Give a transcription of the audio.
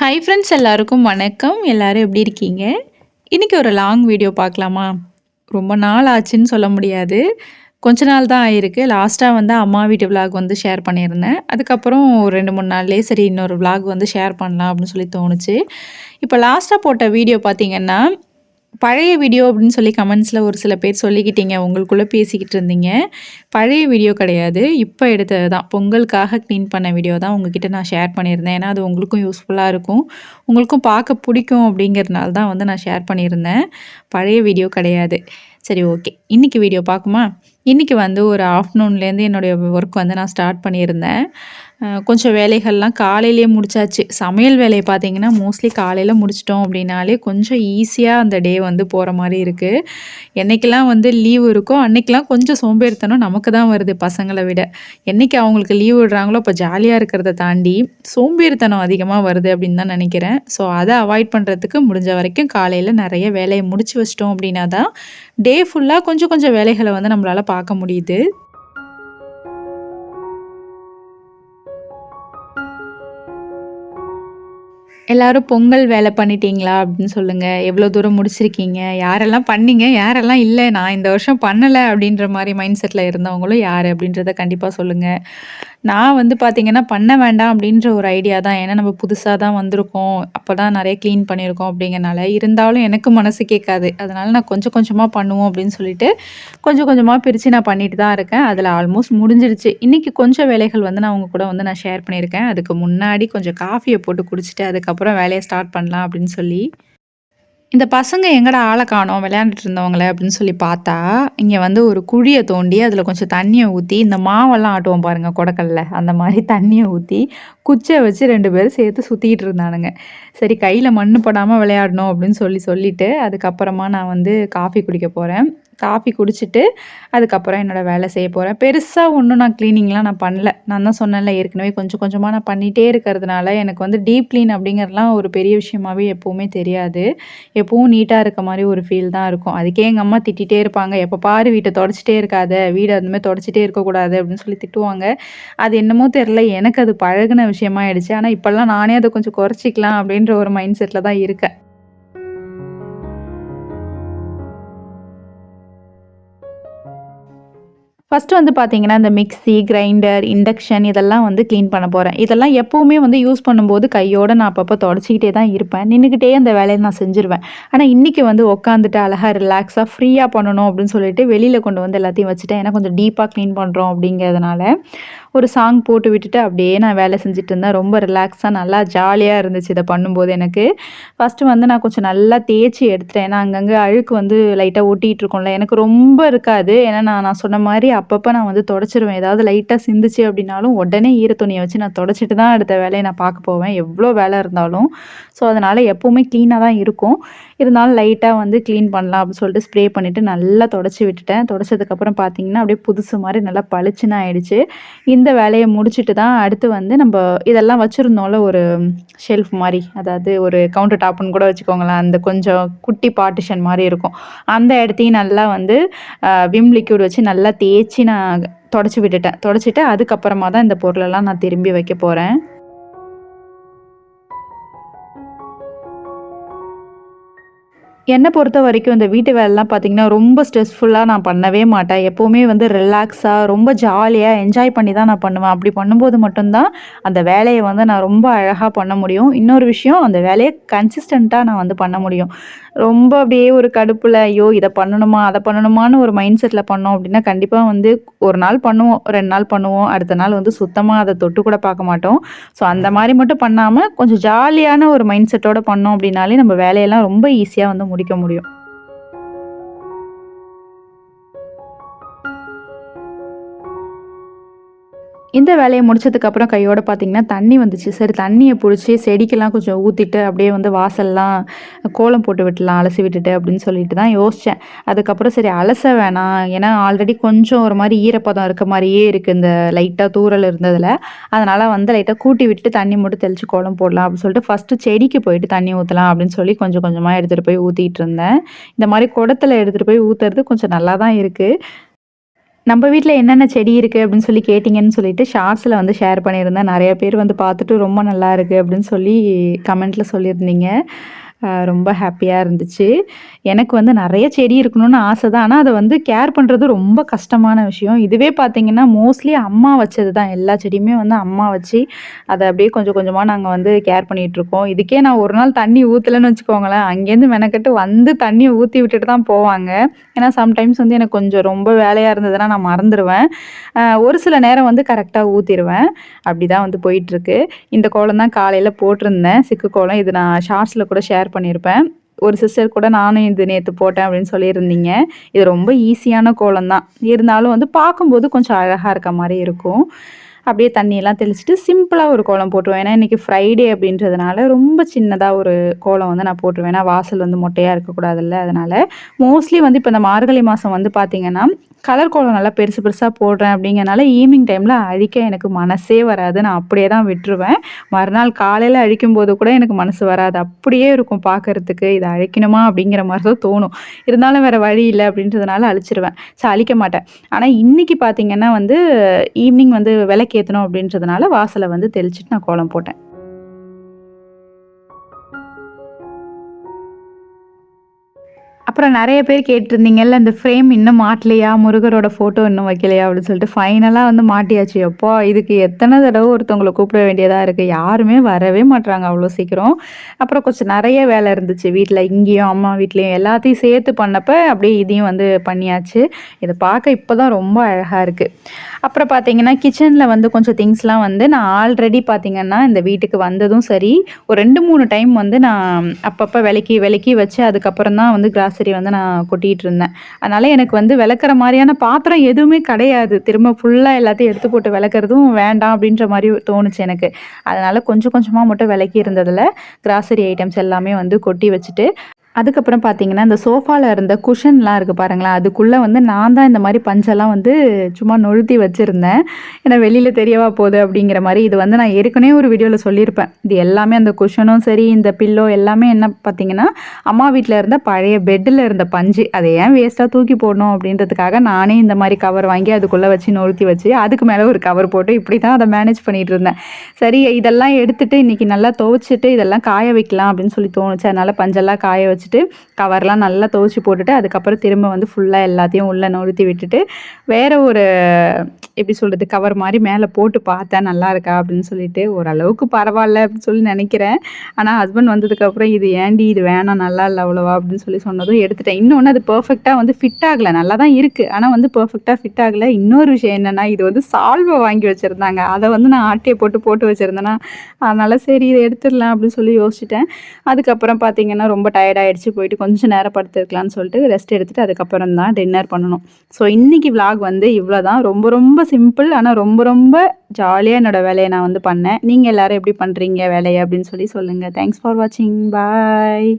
Hi friends எல்லாருக்கும் வணக்கம். எல்லாரும் எப்படி இருக்கீங்க? இன்றைக்கி ஒரு லாங் வீடியோ பார்க்கலாமா? ரொம்ப நாள் ஆச்சுன்னு சொல்ல முடியாது. கொஞ்ச நாள் தான் ஆயிருக்கு. லாஸ்ட்டாக வந்து அம்மா வீட்டு விலாக் வந்து ஷேர் பண்ணியிருந்தேன். அதுக்கப்புறம் ஒரு ரெண்டு மூணு நாள்லேயே சரி இன்னொரு விலாக் வந்து ஷேர் பண்ணலாம் அப்படின்னு சொல்லி தோணுச்சு. இப்போ லாஸ்ட்டாக போட்ட வீடியோ பார்த்தீங்கன்னா பழைய வீடியோ அப்படின்னு சொல்லி கமெண்ட்ஸில் ஒரு சில பேர் சொல்லிக்கிட்டீங்க. உங்களுக்குள்ளே பேசிக்கிட்டு இருந்தீங்க. பழைய வீடியோ கிடையாது. இப்போ எடுத்தது தான். பொங்கலுக்காக க்ளீன் பண்ண வீடியோ தான் உங்ககிட்ட நான் ஷேர் பண்ணியிருந்தேன். ஏன்னா அது உங்களுக்கும் யூஸ்ஃபுல்லாக இருக்கும். உங்களுக்கும் பார்க்க பிடிக்கும் அப்படிங்கிறதுனால தான் வந்து நான் ஷேர் பண்ணியிருந்தேன். பழைய வீடியோ கிடையாது. சரி ஓகே இன்றைக்கி வீடியோ பார்க்குமா? இன்றைக்கி வந்து ஒரு ஆஃப்டர்நூன்லேருந்து என்னுடைய ஒர்க் வந்து நான் ஸ்டார்ட் பண்ணியிருந்தேன். கொஞ்சம் வேலைகள்லாம் காலையிலேயே முடிச்சாச்சு. சமையல் வேலையை பார்த்தீங்கன்னா மோஸ்ட்லி காலையில் முடிச்சிட்டோம் அப்படின்னாலே கொஞ்சம் ஈஸியாக அந்த டே வந்து போகிற மாதிரி இருக்குது என்றைக்கெல்லாம் வந்து லீவ் இருக்கோ அன்றைக்கெலாம் கொஞ்சம் சோம்பேறித்தனம் நமக்கு தான் வருது பசங்களை விட. என்றைக்கு அவங்களுக்கு லீவ் விடுறாங்களோ இப்போ ஜாலியாக இருக்கிறத தாண்டி சோம்பேறித்தனம் அதிகமாக வருது அப்படின்னு தான் நினைக்கிறேன். ஸோ அதை அவாய்ட் பண்ணுறதுக்கு முடிஞ்ச வரைக்கும் காலையில் நிறைய வேலையை முடிச்சு வச்சிட்டோம் அப்படின்னா தான் டே ஃபுல்லாக கொஞ்சம் கொஞ்சம் வேலைகளை வந்து நம்மளால் பார்க்க முடியுது. எல்லாரும் பொங்கல் வேலை பண்ணிட்டீங்களா அப்படின்னு சொல்லுங்கள் எவ்வளோ தூரம் முடிச்சிருக்கீங்க? யாரெல்லாம் பண்ணீங்க? யாரெல்லாம் இல்லை? நான் இந்த வருஷம் பண்ணலை அப்படின்ற மாதிரி மைண்ட் செட்டில் இருந்தவங்களும் யார் அப்படின்றத கண்டிப்பாக சொல்லுங்கள் நான் வந்து பார்த்திங்கன்னா பண்ண வேண்டாம் அப்படின்ற ஒரு ஐடியா தான். ஏன்னா நம்ம புதுசாக தான் வந்திருக்கோம். அப்போ தான் நிறைய க்ளீன் பண்ணியிருக்கோம் அப்படிங்கிறனால இருந்தாலும் எனக்கு மனசு கேட்காது. அதனால் நான் கொஞ்சம் கொஞ்சமாக பண்ணுவோம் அப்படின்னு சொல்லிட்டு கொஞ்சம் கொஞ்சமாக பிரித்து நான் பண்ணிட்டு தான் இருக்கேன். அதில் ஆல்மோஸ்ட் முடிஞ்சிடுச்சு இன்றைக்கி கொஞ்சம் வேலைகள் வந்து நான் அவங்க கூட வந்து நான் ஷேர் பண்ணியிருக்கேன். அதுக்கு முன்னாடி கொஞ்சம் காஃபியை போட்டு குடிச்சிட்டு அதுக்கப்புறம் வேலையை ஸ்டார்ட் பண்ணலாம் அப்படின்னு சொல்லி. இந்த பசங்க எங்கடா ஆளை காணோம்? விளையாண்டுட்டு இருந்தவங்கள அப்படின்னு சொல்லி பார்த்தா இங்கே வந்து ஒரு குழியை தோண்டி அதில் கொஞ்சம் தண்ணியை ஊற்றி இந்த மாவெல்லாம் ஆட்டுவோம் பாருங்கள் கொடக்கல்ல அந்த மாதிரி தண்ணியை ஊற்றி குச்சை வச்சு ரெண்டு பேரும் சேர்த்து சுற்றிக்கிட்டு இருந்தானுங்க. சரி கையில் மண் படாமல் விளையாடணும் அப்படின்னு சொல்லி சொல்லிவிட்டு அதுக்கப்புறமா நான் வந்து காஃபி குடிக்க போகிறேன் காஃபி குடிச்சிட்டு அதுக்கப்புறம் என்னோடய வேலை செய்ய போகிறேன் பெருசாக ஒன்றும் நான் க்ளீனிங்லாம் நான் பண்ணல. நான் தான் சொன்னேன்ல ஏற்கனவே கொஞ்சம் கொஞ்சமாக நான் பண்ணிகிட்டே இருக்கிறதுனால எனக்கு வந்து டீப் க்ளீன் அப்படிங்கிறதுலாம் ஒரு பெரிய விஷயமாகவே எப்போவுமே தெரியாது. எப்போவும் நீட்டாக இருக்க மாதிரி ஒரு ஃபீல் தான் இருக்கும். அதுக்கே எங்கள் அம்மா திட்டிகிட்டே இருப்பாங்க எப்போ பாரு வீட்டை தொடச்சிட்டே இருக்காத வீடு அதுமாதிரி தொடச்சிட்டே இருக்கக்கூடாது அப்படின்னு சொல்லி திட்டுவாங்க. அது என்னமோ தெரில எனக்கு அது பழகின விஷயமா ஆயிடுச்சு. ஆனால் இப்போல்லாம் நானே அதை கொஞ்சம் குறைச்சிக்கலாம் அப்படின்ற ஒரு மைண்ட் செட்டில் தான் இருக்கேன். ஃபஸ்ட்டு வந்து பார்த்தீங்கன்னா இந்த மிக்ஸி கிரைண்டர் இண்டக்ஷன் இதெல்லாம் வந்து க்ளீன் பண்ண போகிறேன் இதெல்லாம் எப்போவுமே வந்து யூஸ் பண்ணும்போது கையோடு நான் அப்பப்போ தொடச்சிக்கிட்டே தான் இருப்பேன். நின்றுக்கிட்டே அந்த வேலையை நான் செஞ்சுருவேன். ஆனால் இன்றைக்கி வந்து உட்காந்துட்டு அழகாக ரிலாக்ஸாக ஃப்ரீயாக பண்ணணும் அப்படின்னு சொல்லிட்டு வெளியில் கொண்டு வந்து எல்லாத்தையும் வச்சுட்டேன். ஏன்னா கொஞ்சம் டீப்பாக க்ளீன் பண்ணுறோம் அப்படிங்கிறதுனால. ஒரு சாங் போட்டு விட்டுட்டு அப்படியே நான் வேலை செஞ்சுட்டு இருந்தேன். ரொம்ப ரிலாக்ஸாக நல்லா ஜாலியாக இருந்துச்சு இதை பண்ணும்போது எனக்கு. ஃபஸ்ட்டு வந்து நான் கொஞ்சம் நல்லா தேய்ச்சி எடுத்துட்டேன். ஏன்னா அங்கங்கே அழுக்கு வந்து லைட்டாக ஒட்டிகிட்டு இருக்கோம்ல. எனக்கு ரொம்ப இருக்காது. ஏன்னா நான் நான் சொன்ன மாதிரி அப்பப்போ நான் வந்து தொடச்சிருவேன். ஏதாவது லைட்டாக சிந்துச்சு அப்படின்னாலும் உடனே ஈர துணியை வச்சு நான் தொடச்சிட்டு தான் அடுத்த வேலையை நான் பார்க்க போவேன். எவ்வளோ வேலை இருந்தாலும். ஸோ அதனால் எப்போவுமே க்ளீனாக தான் இருக்கும். இருந்தாலும் லைட்டாக வந்து க்ளீன் பண்ணலாம் அப்படின்னு சொல்லிட்டு ஸ்ப்ரே பண்ணிவிட்டு நல்லா தொடச்சி விட்டுட்டேன். தொடச்சதுக்கப்புறம் பார்த்தீங்கன்னா அப்படியே புதுசு மாதிரி நல்லா பளிச்சுன்னு ஆயிடுச்சு. இந்த வேலையை முடிச்சுட்டு தான் அடுத்து வந்து நம்ம இதெல்லாம் வச்சுருந்தோம்ல ஒரு ஷெல்ஃப் மாதிரி. அதாவது ஒரு கவுண்டர் டாப்னு கூட வச்சுக்கோங்களேன். அந்த கொஞ்சம் குட்டி பார்ட்டிஷன் மாதிரி இருக்கும். அந்த இடத்தையும் நல்லா வந்து விம் லிக்யூட் வச்சு நல்லா தேய்ச்சி நான் தொடச்சி விட்டுட்டேன். தொடச்சிட்டு அதுக்கப்புறமா தான் இந்த பொருளெல்லாம் நான் திரும்பி வைக்க போகிறேன் என்னை பொறுத்த வரைக்கும் இந்த வீட்டு வேலைலாம் பார்த்திங்கன்னா ரொம்ப ஸ்ட்ரெஸ்ஃபுல்லாக நான் பண்ணவே மாட்டேன். எப்போவுமே வந்து ரிலாக்ஸாக ரொம்ப ஜாலியாக என்ஜாய் பண்ணி தான் நான் பண்ணுவேன். அப்படி பண்ணும்போது மட்டும்தான் அந்த வேலையை வந்து நான் ரொம்ப அழகாக பண்ண முடியும். இன்னொரு விஷயம் அந்த வேலையை கன்சிஸ்டண்ட்டாக நான் வந்து பண்ண முடியும். ரொம்ப அப்படியே ஒரு கடுப்பில் ஐயோ இதை பண்ணணுமா அதை பண்ணணுமான்னு ஒரு மைண்ட் செட்டில் பண்ணோம் அப்படின்னா கண்டிப்பாக வந்து ஒரு நாள் பண்ணுவோம் ரெண்டு நாள் பண்ணுவோம் அடுத்த நாள் வந்து சுத்தமாக அதை தொட்டு கூட பார்க்க மாட்டோம். ஸோ அந்த மாதிரி மட்டும் பண்ணாமல் கொஞ்சம் ஜாலியான ஒரு மைண்ட் செட்டோட பண்ணோம் அப்படின்னாலே நம்ம வேலையெல்லாம் ரொம்ப ஈஸியாக வந்து முடிக்க முடியும். இந்த வேலையை முடிச்சதுக்கப்புறம் கையோட பார்த்தீங்கன்னா தண்ணி வந்துச்சு. சரி தண்ணியை பிடிச்சி செடிக்கெல்லாம் கொஞ்சம் ஊற்றிட்டு அப்படியே வந்து வாசல்லாம் கோலம் போட்டு விட்டுலாம் அலசி விட்டுட்டு அப்படின்னு சொல்லிட்டு தான் யோசித்தேன் அதுக்கப்புறம் சரி அலச வேணாம். ஏன்னா ஆல்ரெடி கொஞ்சம் ஒரு மாதிரி ஈரப்பதம் இருக்க மாதிரியே இருக்குது இந்த லைட்டாக தூரல் இருந்ததில். அதனால் வந்து லைட்டாக கூட்டி விட்டு தண்ணி மட்டும் தெளித்து கோலம் போடலாம் அப்படின்னு சொல்லிட்டு ஃபஸ்ட்டு செடிக்கு போயிட்டு தண்ணி ஊற்றலாம் அப்படின்னு சொல்லி கொஞ்சம் கொஞ்சமாக எடுத்துகிட்டு போய் ஊற்றிட்டு இருந்தேன். இந்த மாதிரி குடத்தில் எடுத்துகிட்டு போய் ஊற்றுறது கொஞ்சம் நல்லா தான் இருக்குது நம்ம வீட்டில் என்னென்ன செடி இருக்குது அப்படின்னு சொல்லி கேட்டிங்கன்னு சொல்லிட்டு ஷார்ட்ஸில் வந்து ஷேர் பண்ணியிருந்தேன். நிறைய பேர் வந்து பார்த்துட்டு ரொம்ப நல்லா இருக்குது அப்படின்னு சொல்லி கமெண்ட்டில் சொல்லியிருந்தீங்க. ரொம்ப ஹாப்பியாக இருந்துச்சு. எனக்கு வந்து நிறைய செடி இருக்கணும்னு ஆசை தான். ஆனால் அதை வந்து கேர் பண்ணுறது ரொம்ப கஷ்டமான விஷயம். இதுவே பார்த்தீங்கன்னா, மோஸ்ட்லி அம்மா வச்சது தான். எல்லா செடியுமே வந்து அம்மா வச்சு, அதை அப்படியே கொஞ்சம் கொஞ்சமாக நாங்கள் வந்து கேர் பண்ணிகிட்ருக்கோம் இதுக்கே நான் ஒரு நாள் தண்ணி ஊற்றலைன்னு வச்சுக்கோங்களேன், அங்கேருந்து மெனக்கட்டு வந்து தண்ணியை ஊற்றி விட்டுட்டு தான் போவாங்க. ஏன்னா சம்டைம்ஸ் வந்து எனக்கு கொஞ்சம் ரொம்ப வேலையாக இருந்ததுன்னா நான் மறந்துடுவேன் ஒரு சில நேரம் வந்து கரெக்டாக ஊற்றிடுவேன் அப்படி அப்படிதான் வந்து போயிட்டுருக்கு. இந்த கோலம் தான் காலையில் போட்டிருந்தேன். சிக்கு கோலம். இது நான் ஷார்ட்ஸில் கூட ஷேர் பண்ணியிருப்பேன். ஒரு சிஸ்டர் கூட நானும் இது நேத்து போட்டேன் அப்படின்னு சொல்லியிருந்தீங்க. இது ரொம்ப ஈஸியான கோலம் தான். இருந்தாலும் வந்து பார்க்கும்போது கொஞ்சம் அழகா இருக்க மாதிரி இருக்கும். அப்படியே தண்ணியெல்லாம் தெளிச்சுட்டு சிம்பிளாக ஒரு கோலம் போட்டுருவேன். ஏன்னா இன்றைக்கி ஃப்ரைடே அப்படின்றதுனால ரொம்ப சின்னதாக ஒரு கோலம் வந்து நான் போட்டுருவேன். ஏன்னா வாசல் வந்து மொட்டையாக இருக்கக்கூடாதுல்ல அதனால் மோஸ்ட்லி வந்து இப்போ இந்த மார்கழி மாதம் வந்து பார்த்திங்கன்னா கலர் கோலம் நல்லா பெருசு பெருசாக போடுறேன் அப்படிங்கிறனால ஈவினிங் டைமில் அழிக்க எனக்கு மனசே வராது. நான் அப்படியே தான் விட்டுருவேன். மறுநாள் காலையில அழிக்கும்போது கூட எனக்கு மனசு வராது. அப்படியே இருக்கும் பார்க்கறதுக்கு. இதை அழிக்கணுமா அப்படிங்கிற மாதிரி தான் தோணும். இருந்தாலும் வேறு வழி இல்லை அப்படின்றதுனால அழிச்சிருவேன். ஸோ அழிக்க மாட்டேன். ஆனால் இன்றைக்கி பார்த்திங்கன்னா வந்து ஈவினிங் வந்து ஏற்றணும் அப்படின்றதுனால வாசலை வந்து தெளிச்சுட்டு நான் கோலம் போட்டேன். அப்புறம் நிறைய பேர் கேட்டிருந்தீங்கல்ல, இந்த ஃப்ரேம் இன்னும் மாட்டலையா? முருகரோட ஃபோட்டோ இன்னும் வைக்கலையா? அப்படின்னு சொல்லிட்டு ஃபைனலாக வந்து மாட்டியாச்சு. எப்போ இதுக்கு எத்தனை தடவை ஒருத்தவங்கள கூப்பிட வேண்டியதாக இருக்குது யாருமே வரவே மாட்டுறாங்க அவ்வளோ சீக்கிரம். அப்புறம் கொஞ்சம் நிறைய வேலை இருந்துச்சு வீட்டில் இங்கேயும், அம்மா வீட்லேயும் எல்லாத்தையும் சேர்த்து பண்ணப்ப, அப்படியே இதையும் வந்து பண்ணியாச்சு. இதை பார்க்க இப்போ தான் ரொம்ப அழகாக இருக்குது அப்புறம் பார்த்தீங்கன்னா, கிச்சனில் வந்து கொஞ்சம் திங்ஸ்லாம் வந்து நான் ஆல்ரெடி பார்த்தீங்கன்னா, இந்த வீட்டுக்கு வந்ததும் சரி, ஒரு 2, 3 டைம் வந்து நான் அப்பப்போ விலக்கி விலக்கி வச்சு அதுக்கப்புறம் தான் வந்து கிராசரி வந்து நான் கொட்டிகிட்டு இருந்தேன். அதனால் எனக்கு வந்து விளக்குற மாதிரியான பாத்திரம் எதுவுமே கிடையாது. திரும்ப ஃபுல்லாக எல்லாத்தையும் எடுத்து போட்டு விளக்குறதும் வேண்டாம் அப்படின்ற மாதிரி தோணுச்சு எனக்கு. அதனால் கொஞ்சம் கொஞ்சமாக மட்டும் விளக்கி இருந்ததில் கிராசரி ஐட்டம்ஸ் எல்லாமே வந்து கொட்டி வச்சுட்டு, அதுக்கப்புறம் பார்த்தீங்கன்னா, இந்த சோஃபாவில் இருந்த குஷன்லாம் இருக்குது பாருங்களேன், அதுக்குள்ளே வந்து நான் தான் இந்த மாதிரி பஞ்செல்லாம் வந்து சும்மா நொழுத்தி வச்சுருந்தேன் ஏன்னா வெளியில் தெரியவா போகுது அப்படிங்கிற மாதிரி இது வந்து நான் ஏற்கனவே ஒரு வீடியோவில் சொல்லியிருப்பேன். இது எல்லாமே அந்த குஷனும் சரி, இந்த பில்லோ எல்லாமே என்ன பார்த்தீங்கன்னா, அம்மா வீட்டில் இருந்த பழைய பெட்டில் இருந்த பஞ்சு. அதை ஏன் வேஸ்ட்டாக தூக்கி போடணும் அப்படின்றதுக்காக நானே இந்த மாதிரி கவர் வாங்கி அதுக்குள்ளே வச்சு நொழுத்தி வச்சு, அதுக்கு மேலே ஒரு கவர் போட்டு இப்படி தான் அதை மேனேஜ் பண்ணிகிட்டு இருந்தேன். சரி இதெல்லாம் எடுத்துகிட்டு இன்றைக்கி நல்லா துவச்சிட்டு இதெல்லாம் காய வைக்கலாம் அப்படின்னு சொல்லி தோணுச்சு. அதனால் பஞ்செல்லாம் காய வச்சு வச்சுட்டு, கவர்லாம் நல்லா துவச்சி போட்டுட்டு, அதுக்கப்புறம் திரும்ப வந்து ஃபுல்லாக எல்லாத்தையும் உள்ளே நொறுத்தி விட்டுட்டு, வேற ஒரு எப்படி சொல்கிறது கவர் மாதிரி மேலே போட்டு பார்த்தேன். நல்லா இருக்கா? அப்படின்னு சொல்லிட்டு. ஓரளவுக்கு பரவாயில்ல அப்படின்னு சொல்லி நினைக்கிறேன் ஆனால் ஹஸ்பண்ட் வந்ததுக்கப்புறம், "இது ஏன்டி? இது வேணாம். நல்லா இல்லை அவ்வளோவா அப்படின்னு சொல்லி சொன்னதும் எடுத்துட்டேன். இன்னொன்று அது பர்ஃபெக்டாக வந்து ஃபிட் ஆகலை நல்லா தான் இருக்குது ஆனால் வந்து பர்ஃபெக்டாக ஃபிட் ஆகலை இன்னொரு விஷயம் என்னென்னா இது வந்து சால்வை வாங்கி வச்சிருந்தாங்க. அதை வந்து நான் ஆட்டையை போட்டு போட்டு வச்சுருந்தேன்னா அதனால் சரி இதை எடுத்துடலாம் அப்படின்னு சொல்லி யோசிச்சுட்டேன். அதுக்கப்புறம் பார்த்தீங்கன்னா, ரொம்ப டயர்ட் ஆயிடுச்சு. போயிட்டு கொஞ்சம் நேரம் படுத்துருக்கலான்னு சொல்லிட்டு ரெஸ்ட் எடுத்துட்டு அதுக்கப்புறம் தான் டின்னர் பண்ணணும். ஸோ இன்றைக்கி விளாக் வந்து இவ்வளோ தான். ரொம்ப ரொம்ப சிம்பிள். ஆனால் ரொம்ப ரொம்ப ஜாலியாக என்னோடய வேலையை நான் வந்து பண்ணேன். நீங்கள் எல்லோரும் எப்படி பண்ணுறீங்க வேலையை அப்படின்னு சொல்லி சொல்லுங்கள் தேங்க்ஸ் ஃபார் வாட்சிங். பாய்.